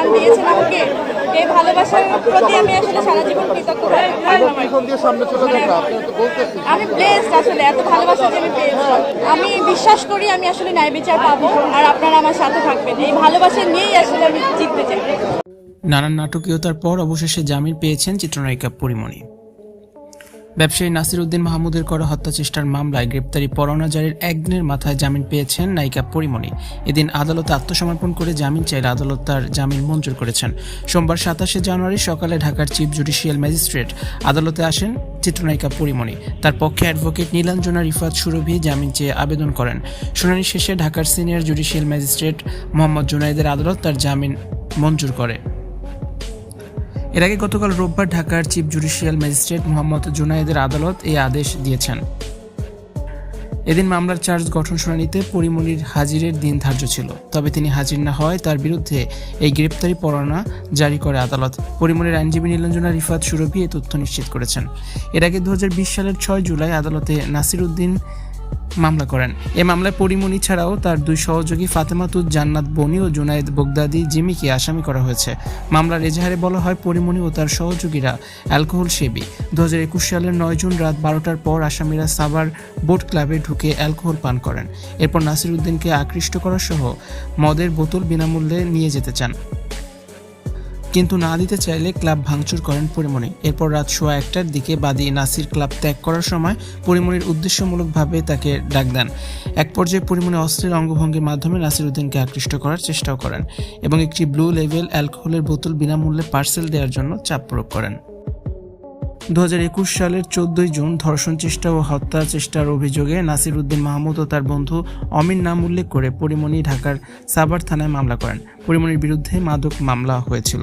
গান দিয়েছেন আমাকে। এই ভালোবাসার প্রতি আমি আসলে সারা জীবন কৃতজ্ঞ। থাকব। পিছন দিয়ে সামনে চলে যাবে আপনি তো বলতেছি আমি ব্লেসড আসলে এত ভালোবাসা যে আমি পেয়েছি। আমি বিশ্বাস করি আমি আসলে ন্যায় বিচার পাবো আর আপনারা আমার সাথে থাকবেন। এই ভালোবাসা নিয়েই আসলে আমি জিততে চাই। নানান নাটকীয়তার পর অবশেষে জামিন পেয়েছেন চিত্রনায়িকা পরিমণি। ব্যবসায়ী নাসির উদ্দিন মাহমুদের করা হত্যা চেষ্টার মামলায় গ্রেপ্তারি পরোয়ানা জারির একদিনের মাথায় জামিন পেয়েছেন নায়িকা পরিমণি। এদিন আদালতে আত্মসমর্পণ করে জামিন চাইলে আদালত তার জামিন মঞ্জুর করেছেন। সোমবার সাতাশে জানুয়ারি সকালে ঢাকার চিফ জুডিশিয়াল ম্যাজিস্ট্রেট আদালতে আসেন চিত্রনায়িকা পরিমণি। তার পক্ষে অ্যাডভোকেট নীলাঞ্জনা রিফাত সুরভি জামিন চেয়ে আবেদন করেন। শুনানি শেষে ঢাকার সিনিয়র জুডিশিয়াল ম্যাজিস্ট্রেট মোহাম্মদ জুনাইদের আদালত তার জামিন মঞ্জুর করে। এর আগে গতকাল রোববার ঢাকার চিফ জুডিশিয়াল ম্যাজিস্ট্রেট মোহাম্মদ জুনায়েদের আদালত এই আদেশ দিয়েছেন। এদিন মামলার চার্জ গঠন শুনানিতে পরিমণির হাজিরের দিন ধার্য ছিল। তবে তিনি হাজির না হওয়ায় তার বিরুদ্ধে এই গ্রেপ্তারি পরোয়ানা জারি করে আদালত। পরিমণির আইনজীবী নীলাঞ্জনা রিফাত সুরভি এই তথ্য নিশ্চিত করেছেন। এর আগে দু হাজার বিশ সালের ছয় জুলাই আদালতে নাসির উদ্দিন মামলা করেন। এ মামলায় পরিমণি ছাড়াও তার দুই সহযোগী ফাতেমাতুজ জান্নাত বনি ও জুনায়েদ বগদাদি জিমিকে আসামি করা হয়েছে। মামলার এজাহারে বলা হয়, পরিমণি ও তার সহযোগীরা অ্যালকোহল সেবী। দু হাজার একুশ সালের নয় জুন রাত বারোটার পর আসামিরা সাবার বোট ক্লাবে ঢুকে অ্যালকোহল পান করেন। এরপর নাসির উদ্দিনকে আকৃষ্ট করা সহ মদের বোতল বিনামূল্যে নিয়ে যেতে চান। কিন্তু না দিতে চাইলে ক্লাব ভাঙচুর করেন পরিমণি। এরপর রাত সোয়া একটার দিকে বাদী নাসির ক্লাব ত্যাগ করার সময় পরিমণির উদ্দেশ্যমূলকভাবে তাকে ডাক দেন। এক পর্যায়ে পরিমণি অস্ত্রের অঙ্গভঙ্গির মাধ্যমে নাসির উদ্দিনকে আকৃষ্ট করার চেষ্টাও করেন এবং একটি ব্লু লেভেল অ্যালকোহলের বোতল বিনামূল্যে পার্সেল দেওয়ার জন্য চাপ প্রয়োগ করেন। দু হাজার একুশ সালের চোদ্দই জুন ধর্ষণ চেষ্টা ও হত্যা চেষ্টার অভিযোগে নাসির উদ্দিন মাহমুদ ও তার বন্ধু অমিন নাম উল্লেখ করে পরিমণি ঢাকার সাভার থানায় মামলা করেন। পরিমণির বিরুদ্ধে মাদক মামলা হয়েছিল।